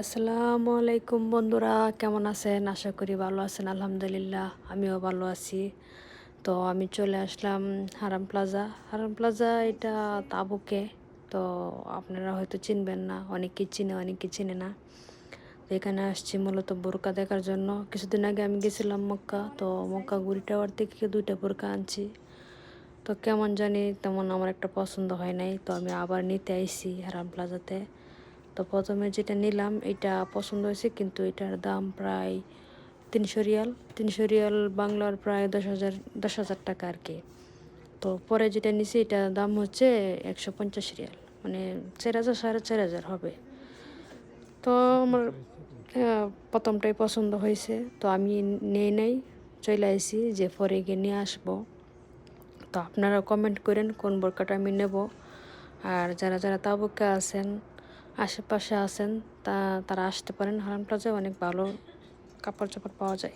আসসালামু আলাইকুম বন্ধুরা, কেমন আছেন? আশা করি ভালো আছেন, আলহামদুলিল্লাহ, আমিও ভালো আছি। তো আমি চলে আসলাম হারাম প্লাজা। হারাম প্লাজা এটা তাবুকে, তো আপনারা হয়তো চিনবেন না, অনেকেই চিনে অনেকেই চিনে না। তো এখানে আসছি মূলত বোরকা দেখার জন্য। কিছুদিন আগে আমি গেছিলাম মক্কা, তো মক্কা গুড়ি টাওয়ার থেকে দুইটা বোরকা আনছি। তো কেমন জানি তেমন আমার একটা পছন্দ হয় নাই, তো আমি আবার নিতে আইছি হারাম প্লাজাতে। তো প্রথমে যেটা নিলাম, এটা পছন্দ হয়েছে, কিন্তু এটার দাম প্রায় তিনশো রিয়াল। তিনশো রিয়াল বাংলার প্রায় দশ হাজার দশ হাজার টাকা আর কি। তো পরে যেটা নিছি, এটার দাম হচ্ছে একশো পঞ্চাশ রিয়াল। মানে চার হাজার সাড়ে চার হাজার হবে। তো আমার প্রথমটাই পছন্দ হয়েছে। তো আমি নেই নাই, চলে আসি যে পরে গিয়ে নিয়ে আসব। তো আপনারা কমেন্ট করেন, কোন বোরকাটা আমি নেব। আর যারা যারা তাবুকে আছেন আশেপাশে আছেন তা তারা আসতে পারেন। হারাম প্লাজায় অনেক ভালো কাপড় চোপড় পাওয়া যায়।